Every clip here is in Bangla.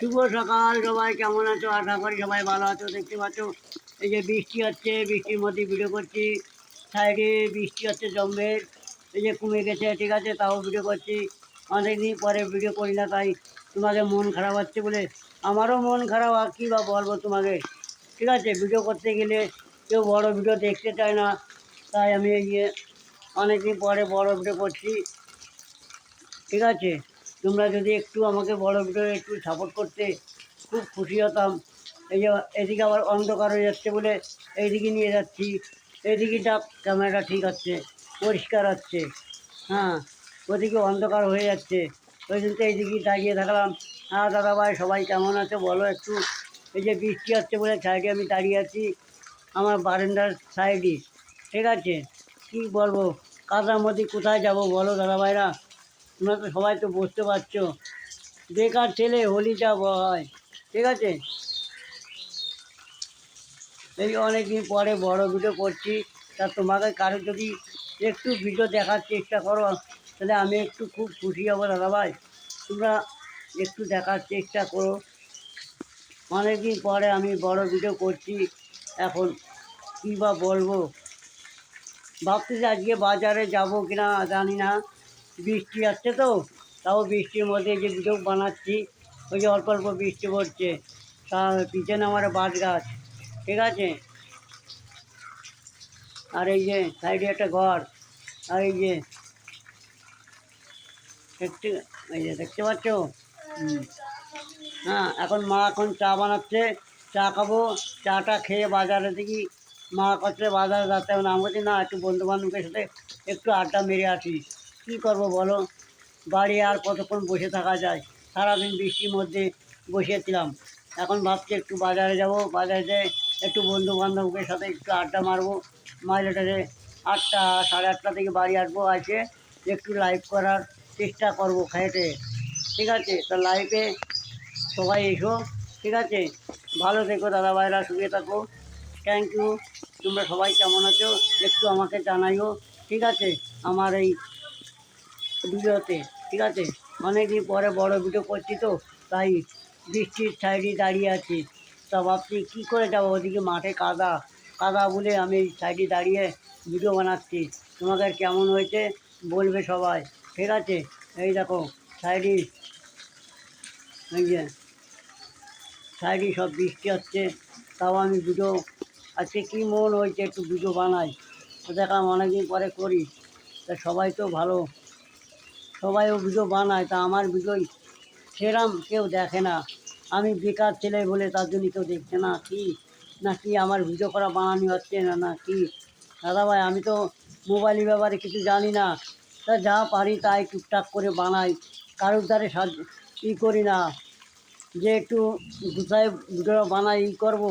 শুভ সকাল, সবাই কেমন আছো? আশা করি সবাই ভালো আছো, দেখতে পাচ্ছ? এই যে বৃষ্টি হচ্ছে, বৃষ্টির মধ্যে ভিডিও করছি। সাইডে বৃষ্টি হচ্ছে জম্বের। এই যে কমে গেছে, ঠিক আছে, তাও ভিডিও করছি। অনেকদিন পরে ভিডিও করি না, তাই তোমাকে মন খারাপ হচ্ছে বলে আমারও মন খারাপ, আর কী বা বলব তোমাকে? ঠিক আছে ভিডিও করতে গেলে কেউ বড় ভিডিও দেখতে চায় না। তাই আমি এই যে অনেকদিন পরে বড় ভিডিও করছি। ঠিক আছে? তোমরা যদি একটু আমাকে বড় ভিডিও একটু সাপোর্ট করতে খুব খুশি হতাম। এই যে এদিকে আবার অন্ধকার হয়ে যাচ্ছে বলে এইদিকে নিয়ে যাচ্ছি। এইদিকেটা ক্যামেরাটা ঠিক আছে, পরিষ্কার আছে। হ্যাঁ ওদিকে অন্ধকার হয়ে যাচ্ছে। ওই জন্য তো এইদিকে দাঁড়িয়ে থাকলাম। হ্যাঁ দাদা ভাই সবাই কেমন আছে বলো একটু। এই যে বৃষ্টি হচ্ছে বলে সাইডে আমি দাঁড়িয়ে আছি আমার বারান্দার সাইডে। ঠিক আছে? কী বলব? কাদার মধ্যে কোথায় যাব বলো দাদা ভাইরা তোমরা তো সবাই তো বুঝতে পারছ। বেকার ছেলে হোলিটা হয় ঠিক আছে? এই অনেক দিন পরে বড় ভিডিও করছি, তা তোমাকে কারও যদি একটু ভিডিও দেখার চেষ্টা করো, তাহলে আমি একটু খুব খুশি হব দাদা ভাই তোমরা একটু দেখার চেষ্টা করো। অনেক দিন পরে আমি বড় ভিডিও করছি, এখন কী বা বলব? ভাবতেছি আজকে বাজারে যাব কিনা জানি না। বৃষ্টি আসছে তো, তাও বৃষ্টির মধ্যে যে ভিডিও বানাচ্ছি, ওই যে অল্প অল্প বৃষ্টি পড়ছে, তা পিছনে আমার বাঁশ গাছ, ঠিক আছে? আর এই যে সাইডে একটা ঘর, আর এই যে দেখতে, এই যে দেখতে পাচ্ছ। হ্যাঁ এখন মা এখন চা বানাচ্ছে, চা খাব, চাটা খেয়ে বাজারে দেখি, মা করছে বাজারে যাতে হবে না। আমি না, একটু বন্ধু বান্ধবের সাথে একটু আড্ডা মেরে আসি কী করব বলো? বাড়ি আর কতক্ষণ বসে থাকা যায়? সারাদিন বৃষ্টির মধ্যে বসেছিলাম। এখন ভাবছি একটু বাজারে যাব। বাজারে যেয়ে একটু বন্ধু বান্ধবের সাথে একটু আড্ডা মারবো। মাইলেটারে আটটা, সাড়ে আটটা থেকে বাড়ি আসব আসে একটু লাইভ করার চেষ্টা করব খেতে ঠিক আছে? তা লাইভে সবাই এসো। ঠিক আছে? ভালো থেকো দাদা ভাইরা শুয়ে থাকো। থ্যাংক ইউ তোমরা সবাই কেমন আছো? একটু আমাকে জানাইও। ঠিক আছে? আমার এই ভিডিওতে, ঠিক আছে? অনেক দিন পরে বড় ভিডিও করছি তো, তাই বৃষ্টির সাইডে দাঁড়িয়ে আছি। তা ভাবছি, কী করে যাব? ওদিকে মাঠে কাদা কাদা বলে আমি সাইডে দাঁড়িয়ে ভিডিও বানাচ্ছি। তোমাদের কেমন হয়েছে বলবে সবাই, ঠিক আছে? এই দেখো সাইডে এই যে সাইডে সব বৃষ্টি হচ্ছে, তাও আমি ভিডিও আজকে কী মন হয়েছে একটু ভিডিও বানাই। দেখলাম অনেকদিন পরে করি, তা সবাই তো ভালো। সবাইও ভিডিও বানায়, তা আমার ভিডিওই সেরাম কেউ দেখে না। আমি বেকার ছেলে বলে তার জন্য কেউ দেখছে না। কি? না কি আমার ভিডিও করা বানানি হচ্ছে না না কি? দাদা ভাই, আমি তো মোবাইলের ব্যাপারে কিছু জানি না। তা যা পারি তাই টুকটাক করে বানাই। কারোর দ্বারে সাহায্য ই করি না। যে একটু গুছায় ভিডিও বানাই ই করব,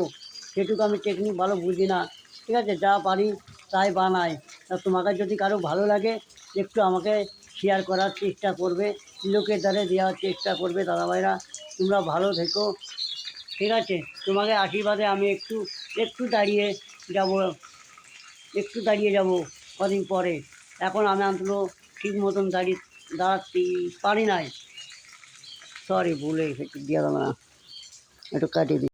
সেটুকু আমি টেকনিক ভালো বুঝি না। ঠিক আছে, যা পারি তাই বানাই। তা তোমাকে যদি কারও ভালো লাগে, একটু আমাকে শেয়ার করার চেষ্টা করবে, লোকের দ্বারে দেওয়ার চেষ্টা করবে দাদাভাইরা। তোমরা ভালো থেকো, ঠিক আছে? তোমাকে আশীর্বাদে আমি একটু একটু দাঁড়িয়ে যাব, একটু দাঁড়িয়ে যাব কদিন পরে। এখন আমি অন্তত ঠিক মতন দাঁড়িয়ে দাঁড়াতে পারি নাই। সরি ভুলে একটু দিয়ে দেবো না। একটু কাটিয়ে দিই।